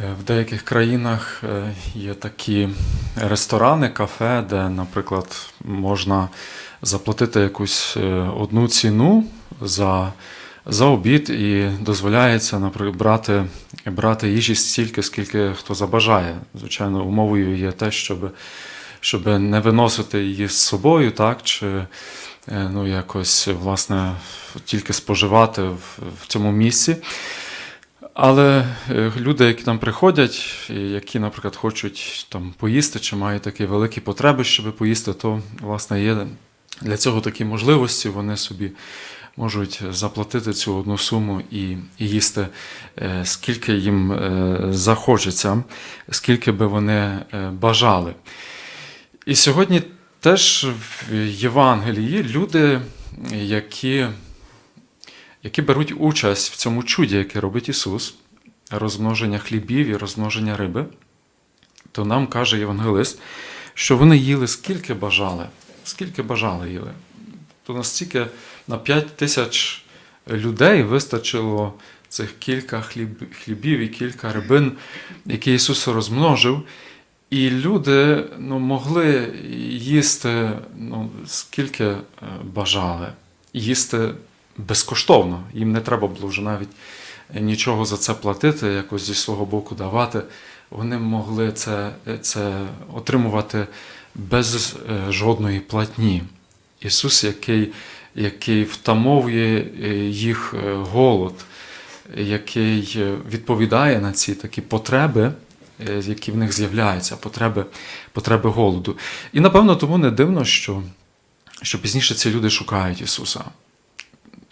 Е, В деяких країнах е, є такі ресторани, кафе, де, наприклад, можна заплатити якусь е, одну ціну за, за обід і дозволяється, наприклад, брати, брати їжі стільки, скільки хто забажає. Звичайно, умовою є те, щоб, щоб не виносити її з собою, так, чи ну, якось власне тільки споживати в, в цьому місці. Але е, люди, які там приходять, які, наприклад, хочуть там поїсти, чи мають такі великі потреби, щоб поїсти, то власне є для цього такі можливості. Вони собі можуть заплатити цю одну суму і, і їсти, е, скільки їм е, захочеться, скільки би вони бажали. І сьогодні теж в Євангелії люди, які які беруть участь в цьому чуді, яке робить Ісус, розмноження хлібів і розмноження риби, то нам каже Євангелист, що вони їли скільки бажали, скільки бажали їли. То настільки на 5 тисяч людей вистачило цих кілька хліб, хлібів і кілька рибин, які Ісус розмножив. І люди ну, могли їсти ну, скільки е, бажали, їсти безкоштовно. Їм не треба було вже навіть нічого за це платити, якось зі свого боку давати. Вони могли це, це отримувати без е, жодної платні. Ісус, який, який втамовує е, їх е, голод, який відповідає на ці такі потреби, які в них з'являються, потреби, потреби голоду. І напевно тому не дивно, що, що пізніше ці люди шукають Ісуса.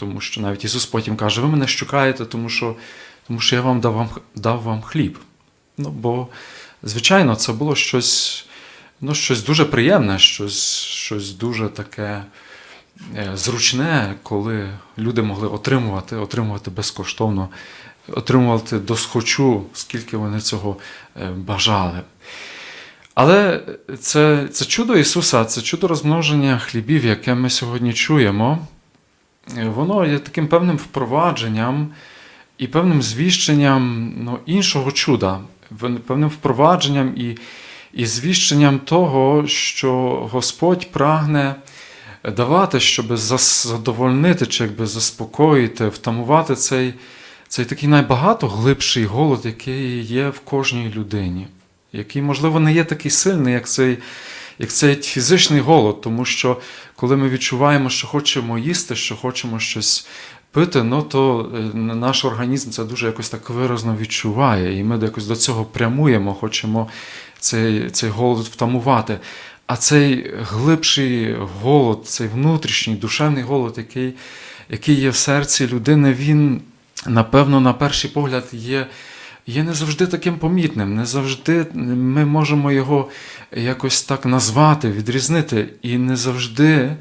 Тому що навіть Ісус потім каже, ви мене шукаєте, тому що тому що я вам дав вам, дав вам хліб. Ну, Бо, звичайно, це було щось ну, щось дуже приємне, щось, щось дуже таке зручне, коли люди могли отримувати, отримувати безкоштовно, отримувати досхочу, скільки вони цього бажали. Але це, це чудо Ісуса, це чудо розмноження хлібів, яке ми сьогодні чуємо воно є таким певним впровадженням і певним звіщенням ну, іншого чуда, певним впровадженням і, і звіщенням того, що Господь прагне давати, щоб задовольнити чи якби заспокоїти, втамувати цей, цей такий найбагато глибший голод, який є в кожній людині, який, можливо, не є такий сильний, як цей як цей фізичний голод, тому що коли ми відчуваємо, що хочемо їсти, що хочемо щось пити, ну то е, наш організм це дуже якось так виразно відчуває, і ми якось до цього прямуємо, хочемо цей, цей голод втамувати. А цей глибший голод, цей внутрішній душевний голод, який, який є в серці людини, він, напевно, на перший погляд є є не завжди таким помітним, не завжди ми можемо його якось так назвати, відрізнити, і не завжди,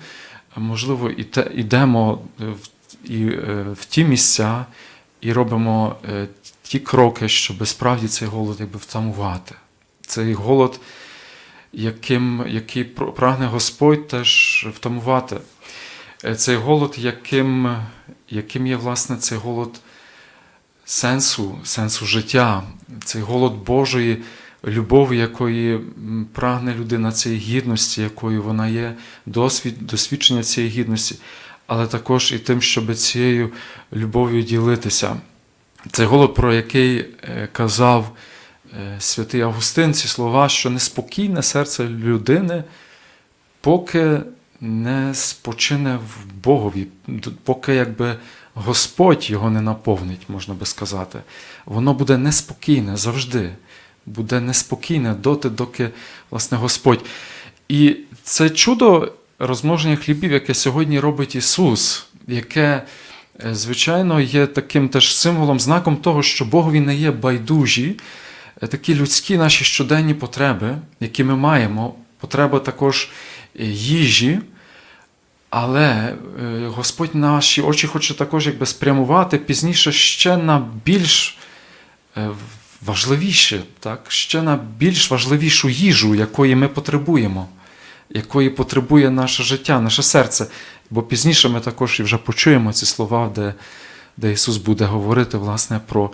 можливо, йдемо в, і, е, в ті місця і робимо е, ті кроки, щоб справді цей голод якби втамувати. Цей голод, яким, який прагне Господь теж втамувати. Е, цей голод, яким, яким є, власне, цей голод сенсу, сенсу життя, цей голод Божої любові, якої прагне людина цієї гідності, якою вона є, досвід, досвідчення цієї гідності, але також і тим, щоб цією любов'ю ділитися. Цей голод, про який е, казав е, святий Августин, ці слова, що неспокійне серце людини, поки не спочине в Богові, поки якби Господь його не наповнить, можна би сказати. Воно буде неспокійне завжди. Буде неспокійне доти, доки власне, Господь. І це чудо розмноження хлібів, яке сьогодні робить Ісус, яке, е, звичайно, є таким теж символом, знаком того, що Богові не є байдужі, е, такі людські наші щоденні потреби, які ми маємо, потреба також е, їжі. Але е, Господь наші очі хоче також якби спрямувати пізніше ще на більш е, важливіше, так? ще на більш важливішу їжу, якої ми потребуємо, якої потребує наше життя, наше серце. Бо пізніше ми також і вже почуємо ці слова, де де Ісус буде говорити власне, про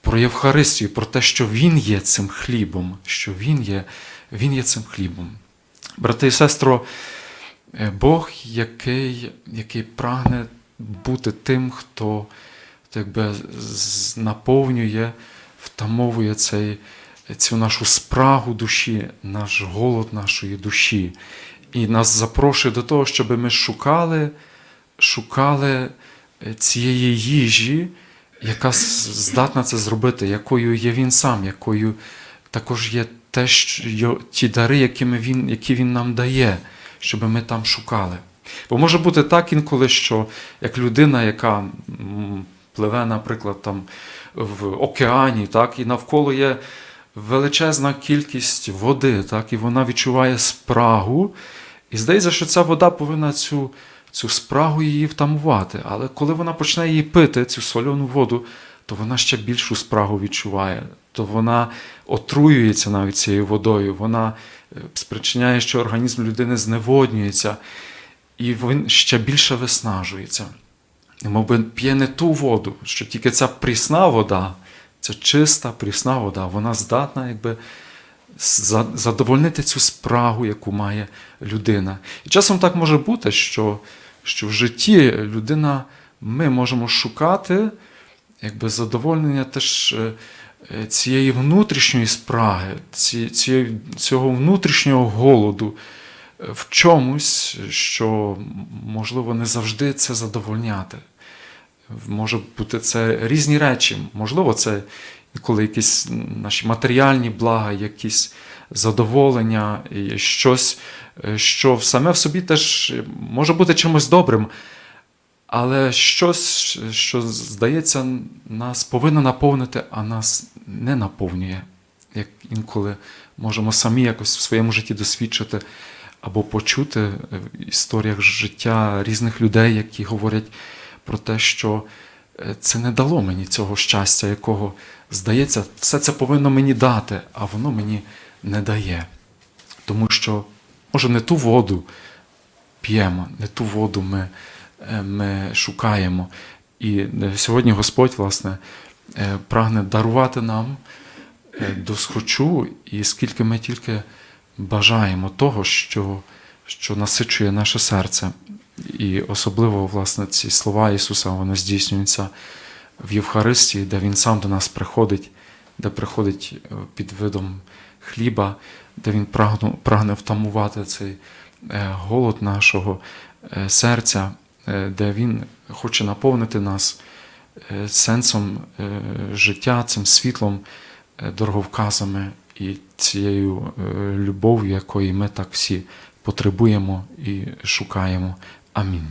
про Євхаристію, про те, що Він є цим хлібом, що Він є, Він є цим хлібом. Брати і сестро, Бог, який, який прагне бути тим, хто якби наповнює, втамовує цей, цю нашу спрагу душі, наш голод нашої душі. І нас запрошує до того, щоб ми шукали, шукали е, цієї їжі, яка здатна це зробити, якою є він сам, якою також є те, що ті дари, якими він, які він нам дає, щоб ми там шукали. Бо може бути так інколи, що як людина, яка пливе, наприклад, там в океані, так, і навколо є величезна кількість води, так, і вона відчуває спрагу, і здається, що ця вода повинна цю, цю спрагу її втамувати. Але коли вона почне її пити, цю соляну воду, то вона ще більшу спрагу відчуває. То вона отруюється навіть цією водою, вона е, спричиняє, що організм людини зневоднюється, і він ще більше виснажується. Мовби п'є не ту воду, що тільки ця прісна вода, ця чиста прісна вода, вона здатна якби задовольнити цю спрагу, яку має людина. І часом так може бути, що, що в житті людина, ми можемо шукати якби, задовольнення теж е, е, цієї внутрішньої спраги, цієї, цього внутрішнього голоду е, в чомусь, що можливо не завжди це задовольняти. Може бути це різні речі. Можливо, це коли якісь наші матеріальні блага, якісь задоволення, і щось, що саме в собі теж може бути чимось добрим, але щось, що здається, нас повинно наповнити, а нас не наповнює. Як інколи можемо самі якось в своєму житті досвідчити або почути в історіях життя різних людей, які говорять про те, що е, це не дало мені цього щастя, якого, здається, все це повинно мені дати, а воно мені не дає. Тому що, може, не ту воду п'ємо, не ту воду ми, ми шукаємо. І е, сьогодні Господь, власне, е, прагне дарувати нам е, досхочу, і скільки ми тільки бажаємо того, що, що насичує наше серце. І особливо, власне, ці слова Ісуса вони здійснюються в Євхаристії, де Він сам до нас приходить, де приходить е, під видом хліба, де Він прагне, прагне втамувати цей е, голод нашого е, серця, е, де Він хоче наповнити нас е, сенсом е, життя, цим світлом, е, дороговказами і цією е, любов'ю, якої ми так всі потребуємо і шукаємо. Амінь.